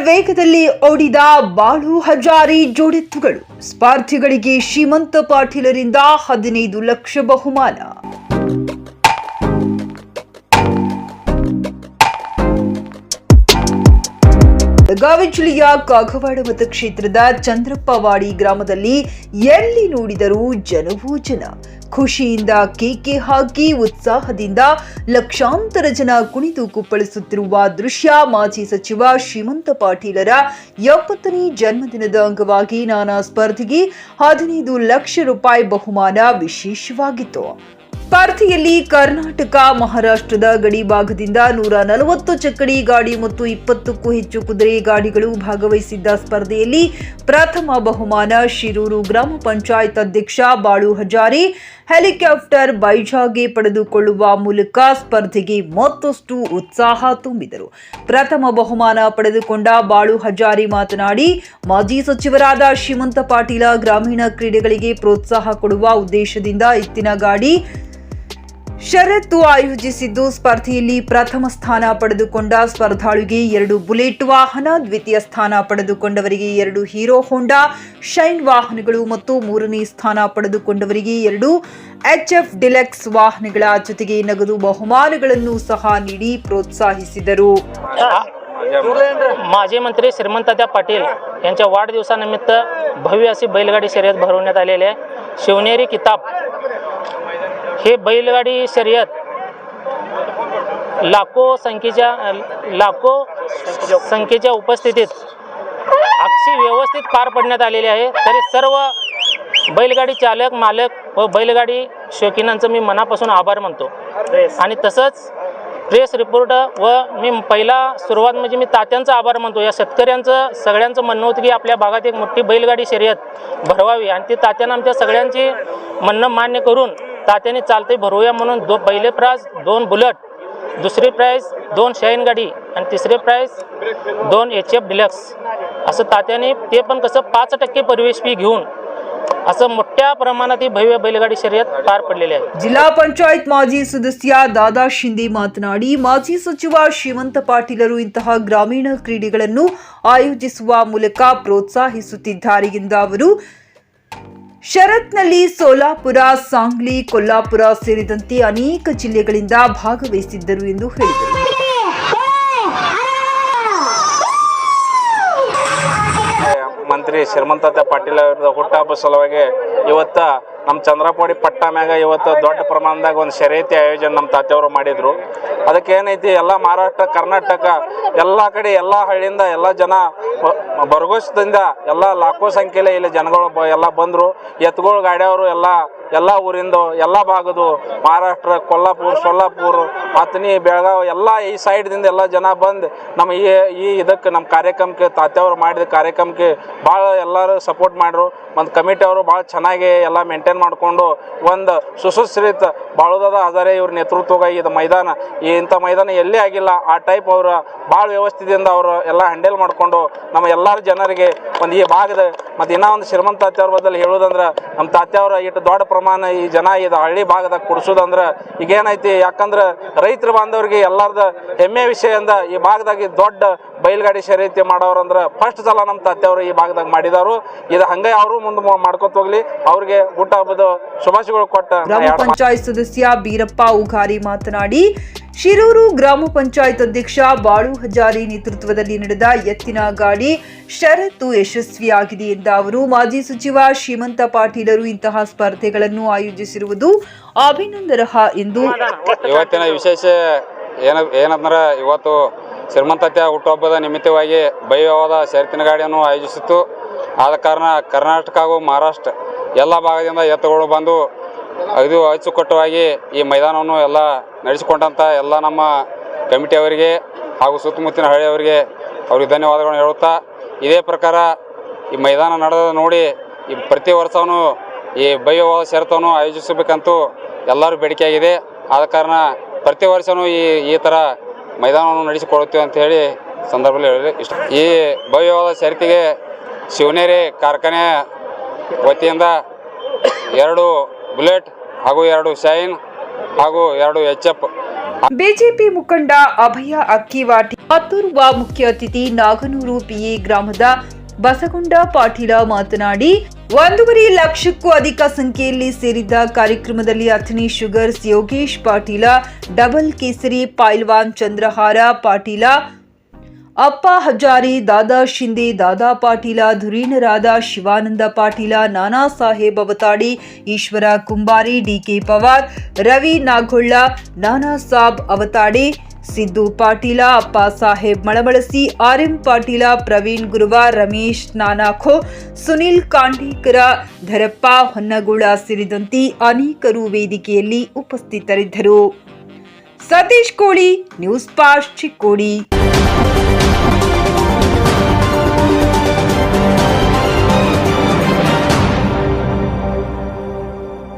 ವೇಗದಲ್ಲಿ ಓಡಿದ ಬಾಳು ಹಜಾರಿ ಜೋಡೆತ್ತುಗಳು. ಸ್ಪರ್ಧಿಗಳಿಗೆ ಶ್ರೀಮಂತ ಪಾಟೀಲರಿಂದ ಹದಿನೈದು ಲಕ್ಷ ಬಹುಮಾನ. ಬೆಳಗಾವಿ ಜಿಲ್ಲೆಯ ಕಾಗವಾಡ ಮತಕ್ಷೇತ್ರದ ಚಂದ್ರಪ್ಪವಾಡಿ ಗ್ರಾಮದಲ್ಲಿ ಎಲ್ಲಿ ನೋಡಿದರೂ ಜನವೂ ಜನ. ಖುಷಿಯಿಂದ ಕೇಕೆ ಹಾಕಿ ಉತ್ಸಾಹದಿಂದ ಲಕ್ಷಾಂತರ ಜನ ಕುಣಿದು ಕುಪ್ಪಳಿಸುತ್ತಿರುವ ದೃಶ್ಯ ಮಾಜಿ ಸಚಿವ ಶ್ರೀಮಂತ ಪಾಟೀಲರ ಎಪ್ಪತ್ತನೇ ಜನ್ಮದಿನದ ಅಂಗವಾಗಿ ನಾನಾ ಸ್ಪರ್ಧೆಗೆ ಹದಿನೈದು ಲಕ್ಷ ರೂಪಾಯಿ ಬಹುಮಾನ ವಿಶೇಷವಾಗಿತ್ತು. ಸ್ಪರ್ಧೆಯಲ್ಲಿ ಕರ್ನಾಟಕ, ಮಹಾರಾಷ್ಟ್ರದ ಗಡಿ ಭಾಗದಿಂದ ನೂರ ನಲವತ್ತು ಚಕ್ಕಡಿ ಗಾಡಿ ಮತ್ತು ಇಪ್ಪತ್ತಕ್ಕೂ ಹೆಚ್ಚು ಕುದುರೆ ಗಾಡಿಗಳು ಭಾಗವಹಿಸಿದ್ದ ಸ್ಪರ್ಧೆಯಲ್ಲಿ ಪ್ರಥಮ ಬಹುಮಾನ ಶಿರೂರು ಗ್ರಾಮ ಪಂಚಾಯತ್ ಅಧ್ಯಕ್ಷ ಬಾಳು ಹಜಾರಿ, ಹೆಲಿಕಾಪ್ಟರ್ ಬೈಜಾಗೆ ಪಡೆದುಕೊಳ್ಳುವ ಮೂಲಕ ಸ್ಪರ್ಧೆಗೆ ಮತ್ತಷ್ಟು ಉತ್ಸಾಹ ತುಂಬಿದರು. ಪ್ರಥಮ ಬಹುಮಾನ ಪಡೆದುಕೊಂಡ ಬಾಳು ಹಜಾರಿ ಮಾತನಾಡಿ, ಮಾಜಿ ಸಚಿವರಾದ ಶ್ರೀಮಂತ ಪಾಟೀಲ ಗ್ರಾಮೀಣ ಕ್ರೀಡೆಗಳಿಗೆ ಪ್ರೋತ್ಸಾಹ ಕೊಡುವ ಉದ್ದೇಶದಿಂದ ಎತ್ತಿನ ಗಾಡಿ ಷರತ್ತು ಆಯೋಜಿಸಿದ್ದು ಸ್ಪರ್ಧೆಯಲ್ಲಿ ಪ್ರಥಮ ಸ್ಥಾನ ಪಡೆದುಕೊಂಡ ಸ್ಪರ್ಧಾಳುಗೆ ಎರಡು ಬುಲೆಟ್ ವಾಹನ ದ್ವಿತೀಯ ಸ್ಥಾನ ಪಡೆದುಕೊಂಡವರಿಗೆ ಎರಡು ಹೀರೋ ಹೋಂಡಾ ಶೈನ್ ವಾಹನಗಳು ಮತ್ತು ಮೂರನೇ ಸ್ಥಾನ ಪಡೆದುಕೊಂಡವರಿಗೆ ಎರಡು ಎಚ್ಎಫ್ ಡಿಲೆಕ್ಸ್ ವಾಹನಗಳ ಜೊತೆಗೆ ನಗದು ಬಹುಮಾನಗಳನ್ನು ಸಹ ನೀಡಿ ಪ್ರೋತ್ಸಾಹಿಸಿದರು माजी मंत्री श्रीमंतात्या पाटील यांच्या वाढदिवसानिमित्त भव्य अशी बैलगाडी शर्यत भरवण्यात आलेली आहे शिवनेरी किताब हे बैलगाडी शर्यत लाखो संख्येच्या लाखो संख्येच्या उपस्थितीत अक्षी व्यवस्थित पार पडण्यात आलेली आहे. तरी सर्व बैलगाडी चालक मालक व बैलगाडी शौकीनांचं मी मनापासून आभार मानतो. आणि तसंच प्रेस रिपोर्टर व मी पहिला सुरुवात म्हणजे मी तात्यांचा आभार मानतो. या शेतकऱ्यांचं सगळ्यांचं म्हणणं होतं की आपल्या भागात एक मोठी बैलगाडी शर्यत भरवावी. आणि ती तात्यानं आमच्या सगळ्यांची म्हणणं मान्य करून तात्याने चालते भरवूया म्हणून दो पहिले प्राइज दोन बुलट दुसरी प्राइज दोन शाईन गाडी आणि तिसरे प्राइज दोन एच एफ डिलक्स असं तात्याने ते पण कसं पाच टक्के परिवेश फी घेऊन असं मोठ्या प्रमाणात ही भव्य बैलगाडी शर्यत पार पडलेली आहे ಜಿಲ್ಲಾ ಪಂಚಾಯತ್ ಮಾಜಿ ಸದಸ್ಯ ದಾದಾ ಶಿಂದೆ ಮಾತನಾಡಿ ಮಾಜಿ ಸಚಿವ ಶ್ರೀಮಂತ ಪಾಟೀಲರು ಇಂತಹ ಗ್ರಾಮೀಣ ಕ್ರೀಡೆಗಳನ್ನು ಆಯೋಜಿಸುವ ಮೂಲಕ ಪ್ರೋತ್ಸಾಹಿಸುತ್ತಿದ್ದಾರೆ ಎಂದ ಅವರು ಶರತ್ನಲ್ಲಿ ಸೋಲಾಪುರ, ಸಾಂಗ್ಲಿ, ಕೊಲ್ಲಾಪುರ ಸೇರಿದಂತೆ ಅನೇಕ ಜಿಲ್ಲೆಗಳಿಂದ ಭಾಗವಹಿಸಿದ್ದರು ಎಂದು ಹೇಳಿದರು. ಮಂತ್ರಿ ಶ್ರೀಮಂತತೆ ಪಾಟೀಲ್ ಅವ್ರದ್ದು ಹುಟ್ಟಹಬ್ಬ ಸಲುವಾಗಿ ಇವತ್ತ ನಮ್ಮ ಚಂದ್ರಪಾಡಿ ಪಟ್ಟ ಮ್ಯಾಗ ಇವತ್ತು ದೊಡ್ಡ ಪ್ರಮಾಣದಾಗ ಒಂದು ಶರೈತಿ ಆಯೋಜನೆ ನಮ್ಮ ತಾತೆಯವರು ಮಾಡಿದರು. ಅದಕ್ಕೆ ಏನೈತಿ ಎಲ್ಲ ಮಹಾರಾಷ್ಟ್ರ, ಕರ್ನಾಟಕ, ಎಲ್ಲ ಕಡೆ, ಎಲ್ಲ ಹಳ್ಳಿಯಿಂದ ಎಲ್ಲ ಜನ ಬರಗೋಸದಿಂದ ಎಲ್ಲ ಲಾಖೋ ಸಂಖ್ಯೆಲೆ ಇಲ್ಲಿ ಜನಗಳು ಬ ಎಲ್ಲ ಬಂದರು. ಎತ್ತುಗಳು ಗಾಡಿಯವರು ಎಲ್ಲ ಎಲ್ಲ ಊರಿಂದ, ಎಲ್ಲ ಭಾಗದು ಮಹಾರಾಷ್ಟ್ರ, ಕೊಲ್ಲಾಪುರ, ಸೊಲ್ಲಾಪುರ, ಅಥಣಿ, ಬೆಳಗಾವಿ, ಎಲ್ಲ ಈ ಸೈಡ್ದಿಂದ ಎಲ್ಲ ಜನ ಬಂದು ನಮ್ಮ ಈ ಈ ಇದಕ್ಕೆ ನಮ್ಮ ಕಾರ್ಯಕ್ರಮಕ್ಕೆ ತಾತ್ಯವರು ಮಾಡಿದ ಕಾರ್ಯಕ್ರಮಕ್ಕೆ ಭಾಳ ಎಲ್ಲರೂ ಸಪೋರ್ಟ್ ಮಾಡ್ರು. ಒಂದು ಕಮಿಟಿ ಅವರು ಭಾಳ ಚೆನ್ನಾಗಿ ಎಲ್ಲ ಮೇಂಟೈನ್ ಮಾಡಿಕೊಂಡು ಒಂದು ಸುಸುಶ್ರಿತ ಬಾಳುದಾದ ಹಜಾರೆ ಇವ್ರ ನೇತೃತ್ವಗ ಇದು ಮೈದಾನ. ಇಂಥ ಮೈದಾನ ಎಲ್ಲೇ ಆಗಿಲ್ಲ, ಆ ಟೈಪ್ ಅವರು ಭಾಳ ವ್ಯವಸ್ಥೆಯಿಂದ ಅವರು ಎಲ್ಲ ಹ್ಯಾಂಡಲ್ ಮಾಡಿಕೊಂಡು ನಮ್ಮ ಎಲ್ಲರ ಜನರಿಗೆ ಒಂದು ಈ ಭಾಗದ ಮತ್ತು ಇನ್ನೂ ಒಂದು ಶ್ರೀಮಂತ ತಾತ್ಯವ್ರ ಬದಲು ಹೇಳೋದಂದ್ರೆ ನಮ್ಮ ತಾತ್ಯವ್ರ ಇಟ್ಟು ದೊಡ್ಡ ಪ್ರಮಾಣ ಈ ಜನ ಇದು ಹಳ್ಳಿ ಭಾಗದಾಗ ಕುಡಿಸೋದಂದ್ರೆ ಈಗೇನೈತಿ? ಯಾಕಂದ್ರೆ ರೈತರ ಬಾಂಧವ್ರಿಗೆ ಎಲ್ಲರದ ಹೆಮ್ಮೆ ವಿಷಯದಿಂದ ಈ ಭಾಗದಾಗ ದೊಡ್ಡ ಬೈಲ್ಗಾಡಿ ಶರೀತಿ ಮಾಡೋರಂದ್ರೆ ಫಸ್ಟ್ ಸಲ ನಮ್ಮ ತತ್ತೆಯವರು ಈ ಭಾಗದಾಗ ಮಾಡಿದಾರು. ಇದು ಹಂಗೆ ಅವರು ಮುಂದೆ ಮಾಡ್ಕೊತ ಹೋಗ್ಲಿ. ಅವ್ರಿಗೆ ಊಟ ಹಬ್ಬದ ಶುಭಾಶಯಗಳು ಕೊಟ್ಟ ಪಂಚಾಯತ್ ಸದಸ್ಯ ಬೀರಪ್ಪ ಉಗಾರಿ ಮಾತನಾಡಿ ಶಿರೂರು ಗ್ರಾಮ ಪಂಚಾಯತ್ ಅಧ್ಯಕ್ಷ ಬಾಳು ಹಜಾರಿ ನೇತೃತ್ವದಲ್ಲಿ ನಡೆದ ಎತ್ತಿನ ಗಾಡಿ ಷರತ್ತು ಯಶಸ್ವಿಯಾಗಿದೆ ಎಂದ ಅವರು, ಮಾಜಿ ಸಚಿವ ಶ್ರೀಮಂತ ಪಾಟೀಲರು ಇಂತಹ ಸ್ಪರ್ಧೆಗಳನ್ನು ಆಯೋಜಿಸಿರುವುದು ಅಭಿನಂದರಹ ಎಂದು ಇವತ್ತಿನ ವಿಶೇಷ ಏನ ಏನಂದ್ರೆ ಇವತ್ತು ಶ್ರೀಮಂತತೆಯ ಹುಟ್ಟುಹಬ್ಬದ ನಿಮಿತ್ತವಾಗಿ ಭಯವಾದ ಶರತ್ತಿನ ಗಾಡಿಯನ್ನು ಆಯೋಜಿಸಿತ್ತು. ಆದ ಕಾರಣ ಕರ್ನಾಟಕ ಹಾಗೂ ಮಹಾರಾಷ್ಟ್ರ ಎಲ್ಲ ಭಾಗದಿಂದ ಎತ್ತುಗಳು ಬಂದು ಇದು ಅಚ್ಚುಕಟ್ಟುವಾಗಿ ಈ ಮೈದಾನವನ್ನು ಎಲ್ಲ ನಡೆಸಿಕೊಂಡಂಥ ಎಲ್ಲ ನಮ್ಮ ಕಮಿಟಿಯವರಿಗೆ ಹಾಗೂ ಸುತ್ತಮುತ್ತಿನ ಹಳ್ಳಿಯವರಿಗೆ ಅವ್ರಿಗೆ ಧನ್ಯವಾದಗಳನ್ನು ಹೇಳುತ್ತಾ, ಇದೇ ಪ್ರಕಾರ ಈ ಮೈದಾನ ನಡೆದ ನೋಡಿ ಈ ಪ್ರತಿ ವರ್ಷವೂ ಈ ಭವ್ಯವಾದ ಷರತ್ತನ್ನು ಆಯೋಜಿಸಬೇಕಂತೂ ಎಲ್ಲರೂ ಬೇಡಿಕೆಯಾಗಿದೆ. ಆದ ಕಾರಣ ಪ್ರತಿ ವರ್ಷವೂ ಈ ಈ ಥರ ಮೈದಾನವನ್ನು ನಡೆಸಿಕೊಡುತ್ತೇವೆ ಅಂತ ಹೇಳಿ ಸಂದರ್ಭದಲ್ಲಿ ಹೇಳಿ ಇಷ್ಟ. ಈ ಭವ್ಯವಾದ ಷರತ್ತಿಗೆ ಶಿವನೇರಿ ಕಾರ್ಖಾನೆ ವತಿಯಿಂದ ಎರಡು ಬುಲೆಟ್ ಹಾಗೂ ಎರಡು ಶೈನ್ ಹಾಗೂ ಎರಡು ಎಚ್ ಎಫ್ ಬಿಜೆಪಿ ಮುಖಂಡ ಅಭಯ ಅಕ್ಕಿವಾಟಿ ಮತ್ತೋರ್ವ ಮುಖ್ಯ ಅತಿಥಿ ನಾಗನೂರು ಪಿಎ ಗ್ರಾಮದ ಬಸಗುಂಡ ಪಾಟೀಲ ಮಾತನಾಡಿ, ಒಂದೂವರೆ ಲಕ್ಷಕ್ಕೂ ಅಧಿಕ ಸಂಖ್ಯೆಯಲ್ಲಿ ಸೇರಿದ್ದ ಕಾರ್ಯಕ್ರಮದಲ್ಲಿ ಅಥಣಿ ಶುಗರ್ಸ್ ಯೋಗೇಶ್ ಪಾಟೀಲ, ಡಬಲ್ ಕೇಸರಿ ಪೈಲ್ವಾನ್ ಚಂದ್ರಹಾರ ಪಾಟೀಲ ಅಪ್ಪ ಹಜಾರಿ, ದಾದಾ ಶಿಂದೆ ದಾದಾ Patil, ಧುರೀಣರಾದ Shivananda Patil, Nana Saheb Avatadi, Ishwara Kumbari, DK Pawar, Ravi Nagolla Nana Sab Avatadi, Siddu Patil, Appa Saheb ಮಳವಳಸಿ R M Patil, Praveen ಗುರುವ ರಮೇಶ್ ನಾನಾಖೋ, ಸುನಿಲ್ ಕಾಂಡೀಕರ, ಧರಪ್ಪ ಹೊನ್ನಗೂಳ ಸೇರಿದಂತೆ ಅನೇಕರು ವೇದಿಕೆಯಲ್ಲಿ ಉಪಸ್ಥಿತರಿದ್ದರು. ಸತೀಶ್ ಕೋಳಿ, ನ್ಯೂಸ್ ಪಾಸ್ಟ್ ಚಿಕ್ಕೋಡಿ.